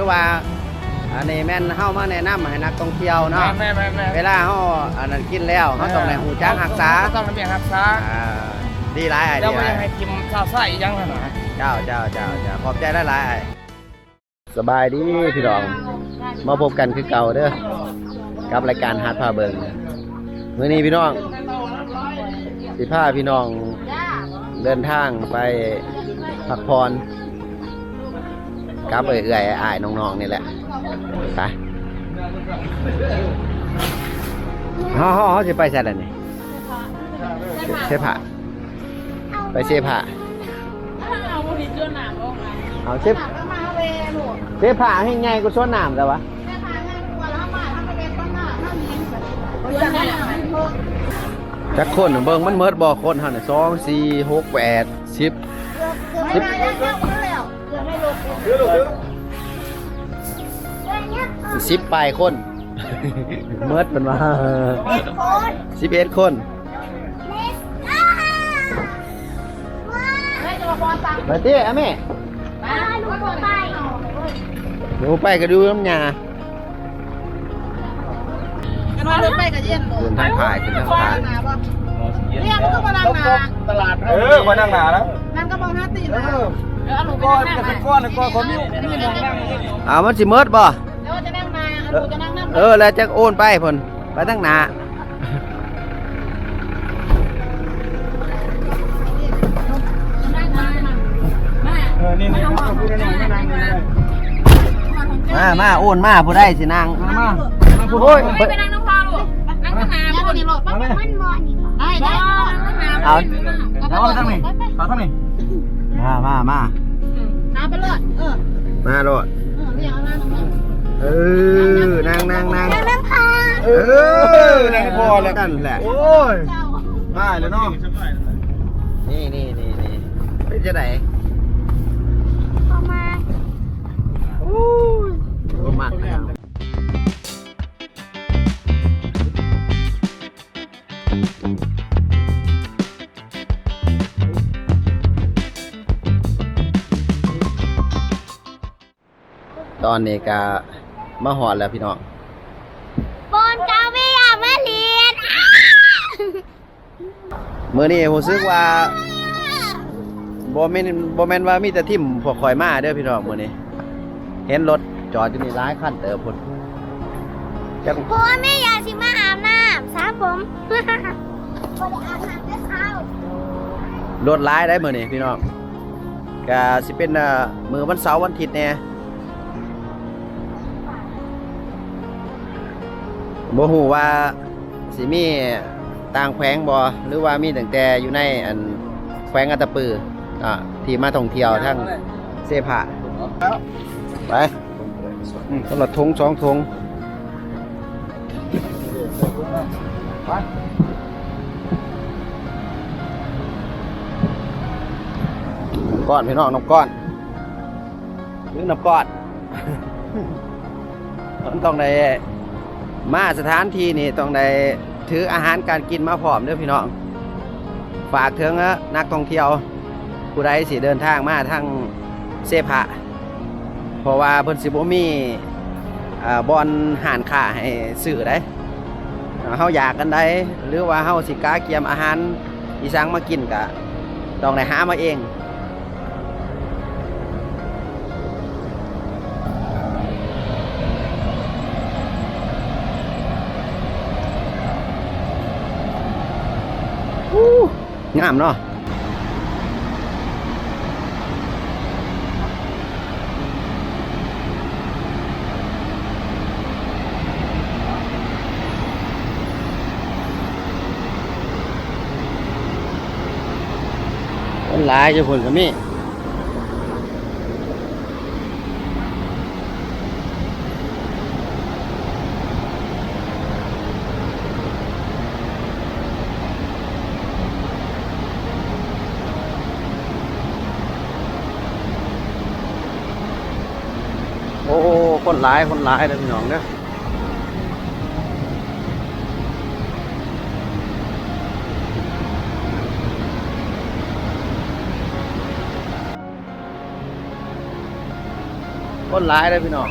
รือว่าอันนี้แม่นเฮามาแนะนำให้นักท่องเที่ยวเนาะแม่แม่แม่เวลาเฮาอันนั้นกินแล้วเฮาต้องได้หูจักรักษาต้องระเบียงรักษาอ่าดีหลายไอ้เดี๋ยวดีไม่หลายให้กินข้าวไส้ยังขนาดเจ้าเจ้าเจ้าเจ้าขอบใจได้หลายไอ้สบายดีพี่น้องมาพบกันคือเก่าเด้อกับรายการฮาร์ดพาเบิงมื้อนี้พี่น้องสิพาพี่น้องเดินทางไปพักผ่อน กับเอื่อยๆอ้ายๆน้องๆนี่แหละไปเฮาเฮาเฮาสิไปแซ่ดอันนี้เสพะไปเสพะเอาบุหรี่จนหนามออกมาเอาเสพหนามก็มาเวหนูเสพะให้ไงกูสวนน้ำแต่วะแม่พาเงินตัวละบาทถ้าไปเป็นต้นหน้าถ้ามีเงินแบบจนหนามไม่พอจักคนเบิ่งมันเมิดบ่คนเฮาน่ะสองสี่หกแปดสิบเกือบ สิบปลายคนเมิดเป็นว่าเอ็ดคนสิบเอ็ดคนเล็กอ้าแม่จะมาบอลตังไปเต้อะแม่มาลูกไปหนูไปก็ดูน้ำยากันว่ารถไปกับเย็นเดินทางผ่ายขึ้นทางผ่ายเรียกมันก็มาลังนาตลาดเออมานั่งหนาแล้วนั่นก็มองหน้าตีนเอนะอเดี๋ยวเอาหนูไปก้อนนั่งจะหเป็นน้าก้อนก้อนคนนี้นี่มองนั่งอ้าวมันสิเมิดบ่เดี๋ยวจะนั่งมาหนูจะนั่งนั่งเออแล้วจักโอนไปเพิ่นไปทางหน้านั่งมาแม่เออนี่นี่เขาพูดได้หน่อยไม่นั่งเลยมามาโอนมาผู้ใดสินางมามาโอ้ยไปนั่งน้ำพาลูกนั่งข้างหน้าคนนี้รถมันมันมอนี่ได้ได้ข้างหน้าเอาเอาทั้งนี้เอาทั้งนี้มามามา น้าไปเลยเออมาโลดเออไม่อยากนั่งตรงนั้นเออนั่งนั่งนั่งนั่งพาเออนั่งพอแล้วกันแหละโอ้ยเจ้าได้แล้วเนาะนี่นี่นี่นี่เป็นจะไหนพอมาโอ้มาก ตอนนี้ก็มาหอดแล้วพี่น้องบนเจ้าไม่อยากมาเรียนเมื่อนี้ผมซึกว่าบ่แม่นบ่แม่นว่ามีแต่ทิมพวกข่อยมาเด้อพี่น้องมื้อนี้ เห็นรถจอดอยู่นี่หลายคันเติบพุ่นจักเพราะว่าแม่อยากสิมาอาบน้ำสาผมบนอาบน้ำได้เช้ารถหลายได้มื้อนี้พี่น้องก็สิเป็นเอ่อมื้อวันเสาร์วันอาทิตย์แหน่ บ่ฮู้ว่าสิมีต่างแขวงบ่หรือว่ามีตั้งแต่อยู่ในอันแขวงอัตตปืออ่าที่มาท่องเที่ยวทั้งเสภาไปอืมคนละทงสองทงน้ำก้อนพี่น้องน้ำก้อนหรือน้ำก้อนมันต้องได้ มาสถานที่นี่ต้องได้ถืออาหารการกินมาพร้อมเด้อพี่น้อง ฝากถึงนักท่องเที่ยว ผู้ใดสิเดินทางมาทางเสพะเพราะว่าเพิ่นสิบ่มีอ่บอนหานค้าให้ซื้อได้เฮาอยากกันได้ หรือว่าเฮาสิกาเกียมอาหารอีสังมากินก็ต้องได้หามาเอง งามเนาะหลายจะผลก็มี โอ้ ร้ายคนร้ายนะพี่น้องเนะคนร้ายนะพี่น้อง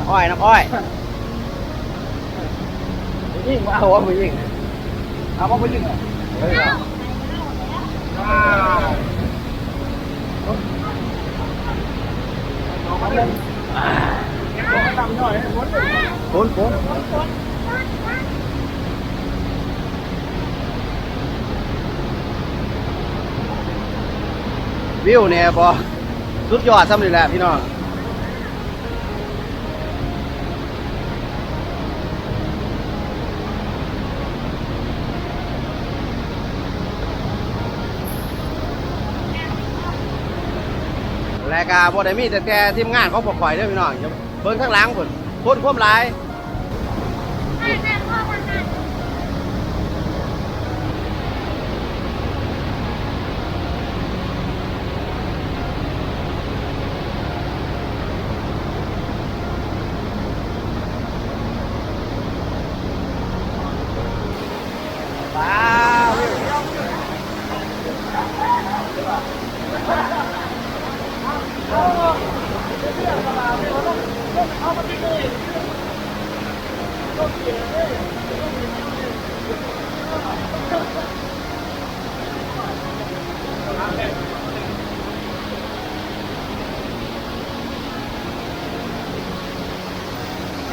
เด็กๆอ้อยน้ำอ้อยยิ่งว่าหัวผู้ยิ่งเอาพ่อไปยิงอะเฮ้ยว้าวเอาเล่นเอาตำหน่อยให้หมดเลยฝนฝนวิวเนี่ยพอสุดยอดซ้ำนี่แหละพี่น้อง และกาบ่ได้มีแต่แต่ทีมงานของพวกข่อยเด้อพี่น้องอย่าเบิ่งข้างหลังพุ่นคนความหลาย ว้าว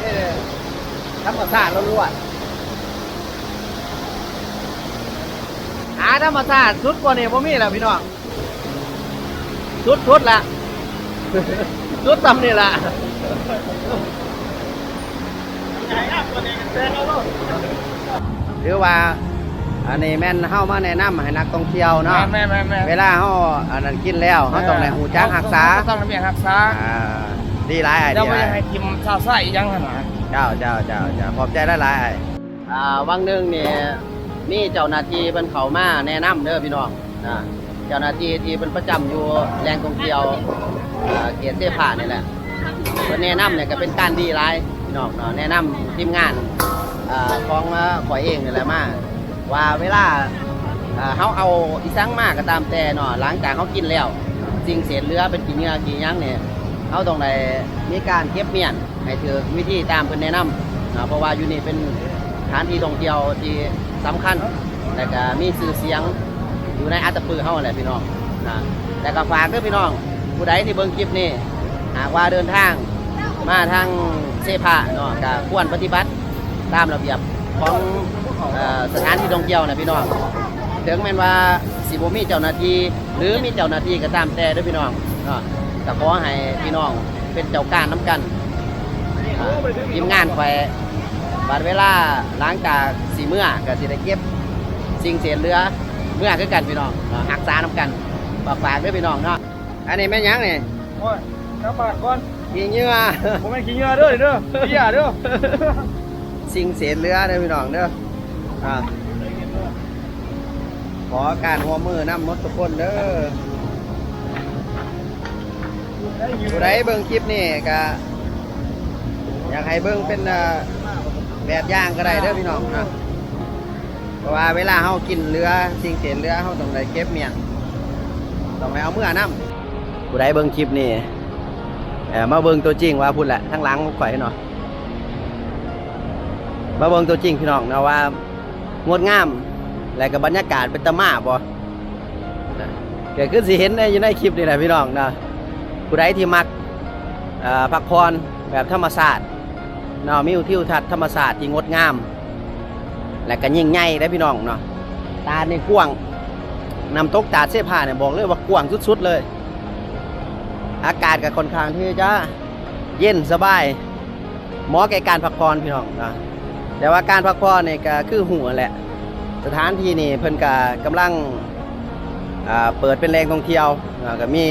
นี่เลยธรรมชาติล้วนๆหาธรรมชาติสุดกว่านี้ผมมีแล้วพี่น้องสุดสุดละ สุดตำนี่ละ ถือว่าอันนี้แม่นเฮามาแนะนำให้นักท่องเที่ยวเนาะแม่แม่แม่เวลาเฮาอันนั้นกินแล้วเฮาต้องได้หูจักรักษาต้องระเบียบรักษาอ่าดีหลายไอเดี๋ยวเดีไม่ยให้ทิมซาซ่าอีกยังขนาดเจ้าเจ้าเจ้าเจ้าขอบใจหลายๆไอ้อ่าวังหนึงนี่มีเจ้าหน้าที่เพิ่นเข้ามาแนะนำเด้อพี่น้องนะเจ้าหน้าที่ที่เพิ่นประจำอยู่แหล่งท่องเที่ยวอ่าเขตเทพานี่แหละเพิ่นแนะนำเนี่ยก็เป็นการดีหลาย พี่น้องเนาะแนะนำทีมงานอ่าของมาข่อยเองนี่แหละมาว่าเวลาอ่าเฮาเอาอีสังมาก็ตามแต่เนาะหลังจากเฮากินแล้วสิ่งเศษเหลือเป็นกี่เนื้อกี่หยังเนี่ยเอาตรงไหนมีการเก็บเมียนให้ถือวิธีตามเพิ่นแนะนำนะเพราะว่าอยู่นี่เป็นสถานที่ท่องเที่ยวที่สำคัญและก็มีชื่อเสียงอยู่ในอัตตปือเฮาแหละพี่น้องนะแต่ก็ฝากเด้อพี่น้องผู้ใดที่เบิ่งคลิปนี้หากว่าเดินทางมาทาง ซพาเนาะก็ควรปฏิบัติตามระเบียบของสถานที่ท่องเที่ยวนะพี่น้องถึงแม้ว่าสิบ่มีเจ้าหน้าที่หรือมีเจ้าหน้าที่ก็ตามแต่ด้วยพี่น้องเนาะก็ขอให้พี่น้องเป็นเจ้าการน้กันอ่าทีมงานไปบัดเวลาหลังจากสีเมื่อก็สิได้เก็บสิ่งเศษเหลือเมื่อคือกันพี่น้องเนาะรักษาน้กันฝากฝากด้วยพี่น้องเนาะอันนี้แม่ยังนี่โอ้ยน้ำบาดก่อน ยิงเหยื่อผมไม่ขี้เหงื่อเด้อเด้อขี้ยาเด้อสิ่งเศษเหลือเด้อพี่น้องเด้ออ่าขอการหัวมือน้ำมดทุกคนเด้อผู้ใดเบิ่งคลิปนี่ก็อยากให้เบิ่งเป็นเอ่อแบบอย่างก็ได้เด้อพี่น้องนะเพราะว่าเวลาเฮากินเรือสิ่งเศษเรือเฮาต้องได้เก็บเมียนต้องได้เอาเมื่อน้ำผู้ใดเบิ่งคลิปนี่เอ่อ มาเบิ่งตัวจริงว่าพูดแหละทั้งหลังข่อยเนาะมาเบิ่งตัวจริงพี่น้องนะว่างดงามและก็บบรรยากาศเป็นตะมาบ่นะก็คือสิเห็นในอยู่ในคลิปนี่แหละพี่น้องนะผู้ใดที่มักพักผ่อนแบบธรรมศาสตร์เนาะมีทิวทัศน์ธรรมศาสตร์ที่งดงาม และก็ยิ่งใหญ่ได้พี่น้องเนาะตาในกว้างนำตกตาเสื้อผ้าเนี่ยบอกเลยว่ากว้างสุดๆเลย อากาศก็ค่อนข้างที่จะเย็นสบายเหมาะแก่การพักผ่อนพี่น้องนะแต่ว่าการพักผ่อนนี่ก็คือหัวแหละ สถานที่นี่เพิ่นก็กำลังเปิดเป็นแหล่งท่องเที่ยวก็มี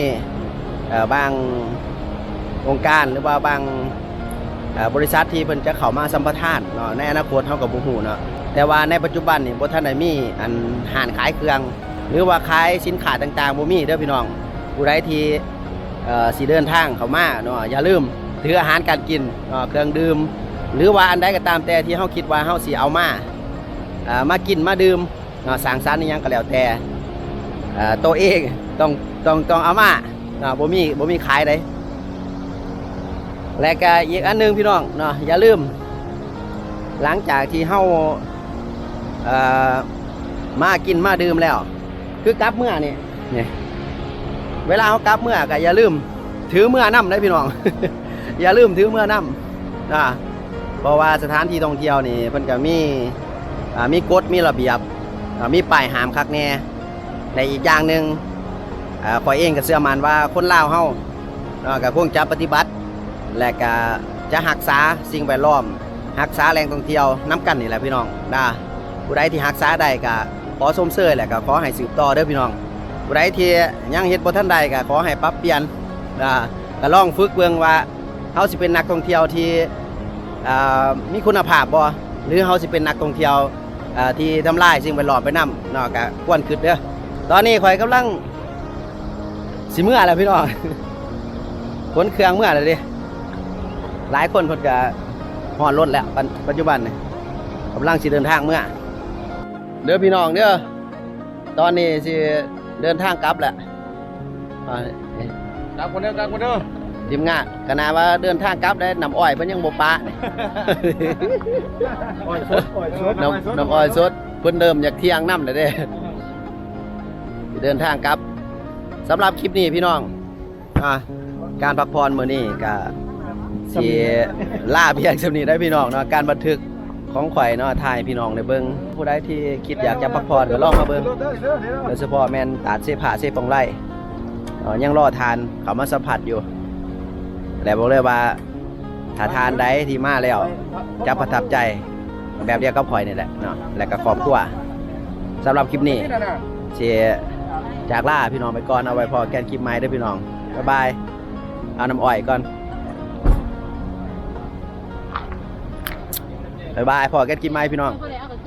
บางองค์การหรือว่าบางบริษัทที่เพิ่นจะเข้ามาสัมปทานเนาะในอนาคตเฮากับบ่ฮู้เนาะแต่ว่าในปัจจุบันนี่บ่ทันได้มีอันห้านขายเครื่อง หรือว่าขายสินค้าต่างๆบ่มีเด้อพี่น้องผู้ใดที่ สิเดินทางเขามาเนาะอย่าลืมถืออาหารการกินเนาะเครื่องดื่ม หรือว่าอันใดก็ตามแต่ที่เฮาคิดว่าเฮาสิเอามาามากินมาดื่มเนาะสร้างสรรค์อิยังก็แล้วแต่ตัวเองต้องต้องต้องเอามาเนาะบ่มีบ่มีขายได้และก็อีกอันหนึงพี่น้องเนาะอย่าลืม หลังจากที่เฮาเอ่อมากินมาดื่มแล้ว คือกลับเมื่อนี่นี่ เวลาเฮากลับเมื่อก็อย่าลืม ถือเมื่อนํได้พี่น้อง อย่าลืมถือเมื่อนํนะเพราะว่าสถานที่ท่องเที่ยวนี่เพิ่นก็มีมีกฎมีระเบียบมีป้ายห้ามคักแน่ในอีกอย่างหนึ่งอ่าขอยเองก็เชื่อมันว่าคนลาวเฮาเนาะก็คงจะปฏิบัติ และก็จะรักษาสิ่งแวดล้อมรักษาแหล่งท่องเที่ยวน้ำกันนี่แหละพี่น้องนะผู้ใดที่รักษาได้ก็ขอชมเชยแหละก็ขอให้สืบต่อเด้อพี่น้อง ผู้ใดที่ยังเฮ็ดบ่ทันใดก็ขอให้ปรับเปลี่ยนนะก็ลองฝึกเบิ่งว่าเฮาสิเป็นนักท่องเที่ยวที่อ่ามีคุณภาพบ่หรือเฮาสิเป็นนักท่องเที่ยวอ่าที่ทำลายสิ่งแวดล้อมไปนำเนาะก็ควรคิดเด้อตอนนี้ข่อยกำลังสิเมื่อแล้วพี่น้องขนเครื่องเมื่อแล้วดิหลายคนเพิ่นก็ฮอดรถแล้วปัจปัจจุบันนี่กำลังสิเดินทางเมื่อเด้อพี่น้องเด้อตอนนี้สิ เดินทางกลับแล้วอ่า กลางคนเด้อกลางคนเด้อทีมงานขนาดว่าเดินทางกลับได้น้ำอ้อยเพิ่นยังบ่ปะนี่อ่อยสดอ่อยสดน้ำน้ำอ้อยสดเพิ่นเดิมอยากเที่ยงน้ำเลยเด้สิเดินทางกลับสำหรับคลิปนี้พี่น้องอะการพักผ่อนมื้อนี้ก็สิล่าเพียงสำนี้ได้พี่น้องเนาะการบันทึก ของข่อยเนาะถ่ายพี่น้องได้เบิ่งผู้ใดที่คิดอยากจะพักผ่อนก็ลองมาเบิ่งเด้อเด้อเด้อเด้อโดยเฉพาะแมนตาดเสผ้าเสปองไร่ยังรอทานเขามาสัมผัสอยู่แต่บอกเลยว่าถ้าทานใดที่มาแล้วจะประทับใจแบบเดียวกับข่อยนี่แหละเนาะและก็ครอบครัวสำหรับคลิปนี้เชียจากล่าพี่น้องไปก่อนเอาไว้พอแกนคลิปใหม่ด้อพี่น้องบ๊ายบายเอาน้ำอ้อยก่อน บ๊ายบายพอแกนคลินไหมพี่น้อง